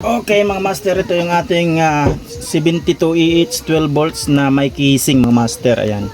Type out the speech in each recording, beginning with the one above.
Okay mga master, ito yung ating ah, 72 EH 12 volts na may casing mga master. Ayan.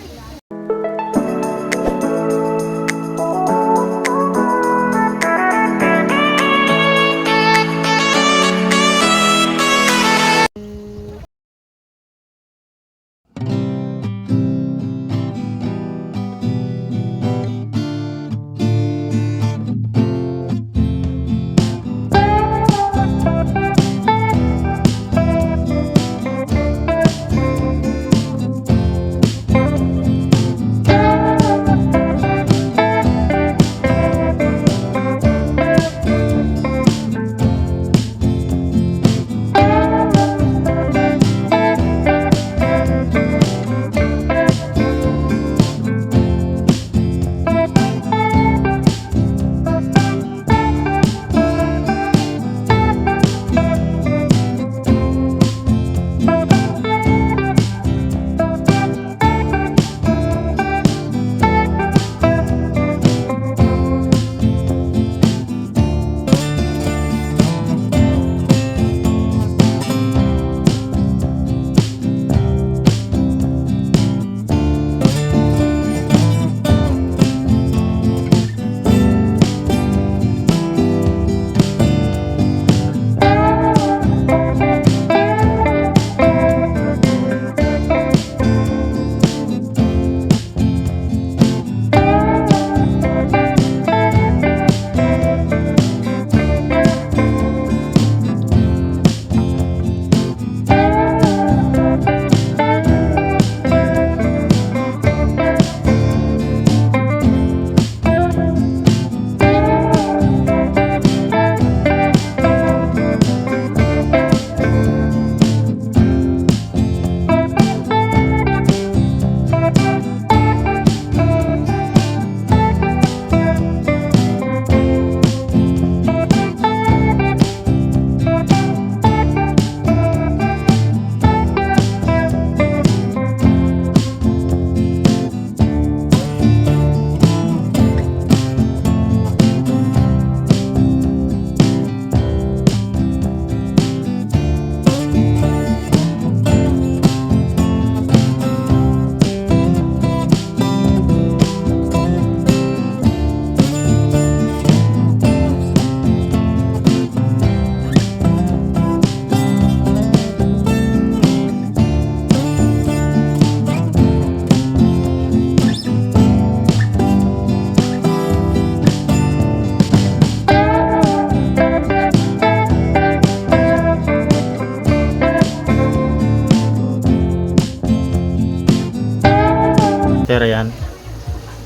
Pero yan.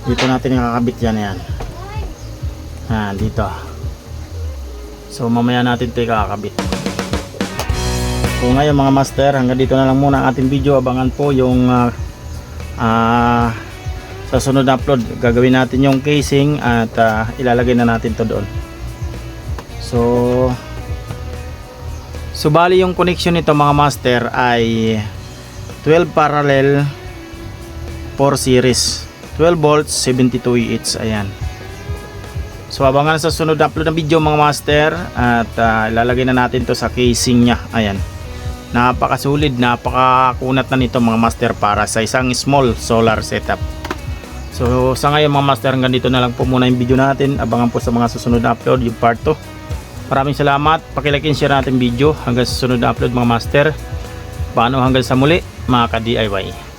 Dito natin nakakabit yan yan. Ah, dito. So mamaya natin 'to kakabit. So ngayon mga master, hanggang dito na lang muna ang ating video. Abangan po yung ah, ah, sa sunod na upload. Gagawin natin yung casing at ah, ilalagay na natin to doon. So So bali yung connection nito mga master ay 12 parallel 4 series. 12 volts 72 EH ayan. So abangan sa sunod na upload ng video mga master at ah, ilalagay na natin to sa casing nya ayan. Napakasulit napakakunat na nito mga master para sa isang small solar setup. So sa ngayon mga master hanggang dito na lang po muna yung video natin. Abangan po sa mga susunod na upload yung part 2 maraming salamat. Pakilike and share natin video. Hanggang sa sunod na upload mga master. Paano hanggang sa muli mga ka DIY